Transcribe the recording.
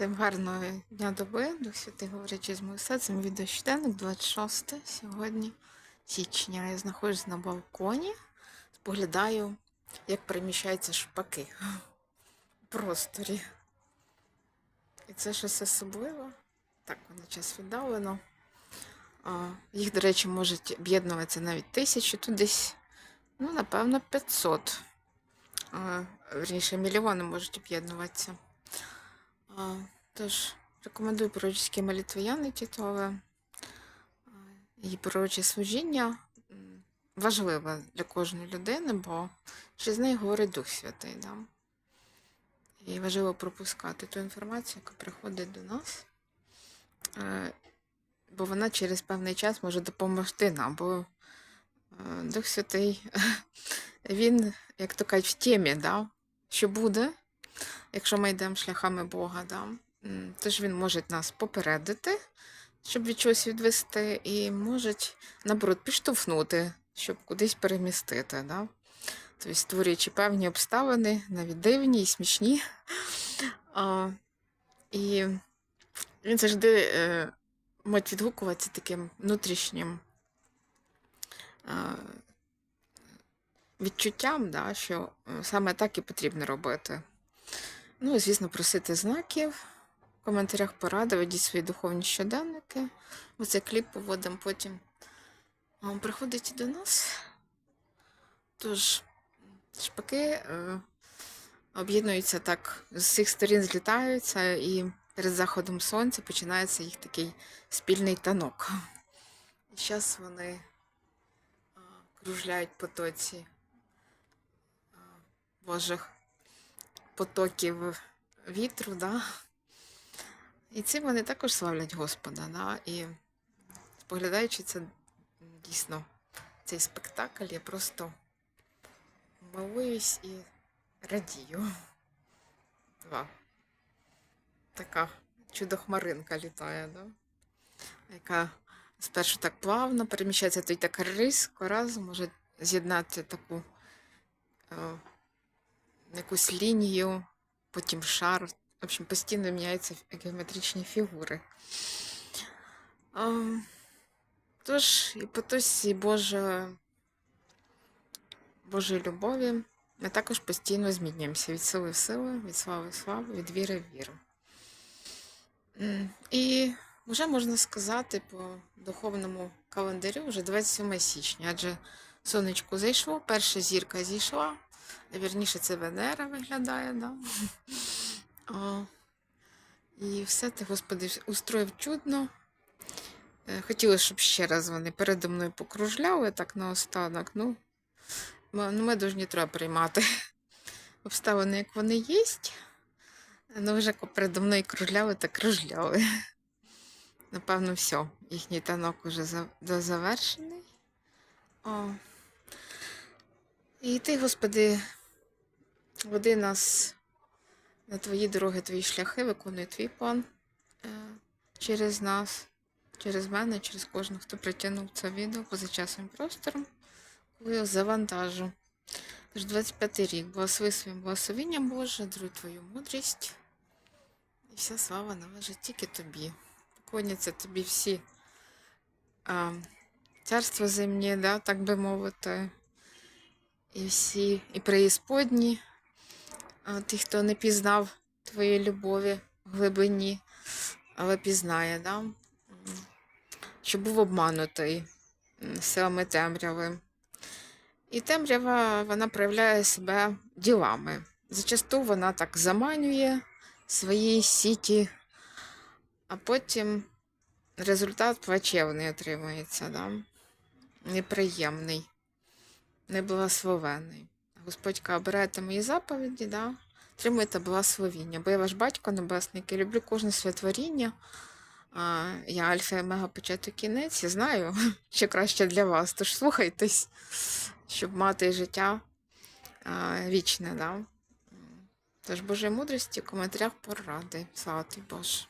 Всім гарного дня доби. Дух Святий говорячи з моїм серцем. Відео щоденник 26 сьогодні січня. Я знаходжусь на балконі, споглядаю, як переміщаються шпаки в просторі. І це щось особливе. Так, воно час віддалено. Їх, до речі, можуть об'єднуватися навіть тисячі, тут десь, ну, напевно, 500. А, Вірніше, мільйони можуть об'єднуватися. Тож, рекомендую пророчські молитви Яни Тітове. Її пророче служіння важливе для кожної людини, бо через неї говорить Дух Святий. Да? І важливо пропускати ту інформацію, яка приходить до нас. Е, Бо вона через певний час може допомогти нам. Бо е, Дух Святий, він, як то кажуть, в темі, да? що буде, якщо ми йдемо шляхами Бога, да? тож він може нас попередити, щоб від чогось відвести, і може, наоборот, підштовхнути, щоб кудись перемістити. Да? Тобто створюючи певні обставини, навіть дивні і смішні. А, і він завжди е, може відгукуватися таким внутрішнім відчуттям, да, що е, саме так і потрібно робити. Ну, звісно, просити знаків, в коментарях поради, ведіть свої духовні щоденники. Оцей кліп поводимо потім. Приходить до нас. Тож, шпаки е, об'єднуються так, з всіх сторін злітаються, і перед заходом сонця починається їх такий спільний танок. І зараз вони кружляють потоці а, Божих потоків вітру, да? і цим вони також славлять Господа. Да? І споглядаючи це дійсно цей спектакль, я просто милуюсь і радію. Два. Така чудо-хмаринка літає, да? яка спершу так плавно переміщається, то й так різко раз може з'єднати таку е, якусь лінію, потім шар. В общем, постійно міняються геометричні фігури. А, тож, і потосі Боже, Божої любові ми також постійно змінюємося від сили в силу, від слави в славу, від віри в віру. І вже можна сказати по духовному календарю вже 27 січня, адже сонечко зайшло, перша зірка зійшла. Вірніше, це Венера виглядає, да? О, і все ти, Господи, устроїв чудно. Е, Хотілося, щоб ще раз вони передо мною покружляли так наостанок. Ну, ну, ми дуже треба приймати обставини, як вони є. Ну, вже передо мною кружляли, так кружляли. Напевно, все. Їхній танок уже завершений. О. І ти, Господи, веди нас на твої дороги, твої шляхи, виконуй твій план е, через нас, через мене, через кожного, хто притягнув це відео поза часом і простором, коли я завантажу. Тож 25 рік, благослови своїм благословенням Боже, даруй твою мудрість. І вся слава належить тільки тобі. Поклоняться тобі всі а, царства земні, да, так би мовити, і всі, і преісподні, а, ті, хто не пізнав твоєї любові в глибині, але пізнає, да? Що був обманутий силами темряви. І темрява вона проявляє себе ділами. Зачасту вона так заманює свої сіті, а потім результат плачевний отримується, да? неприємний, неблагословений. Господь каже, обирайте мої заповіді, да? отримуйте благословіння, бо я ваш батько небесний, який люблю кожне святворіння. Я альфа і омега початок кінець, я знаю, що краще для вас. Тож слухайтесь, щоб мати життя вічне. Да? Тож Божої мудрості в коментарях поради. Слава тобі, Боже.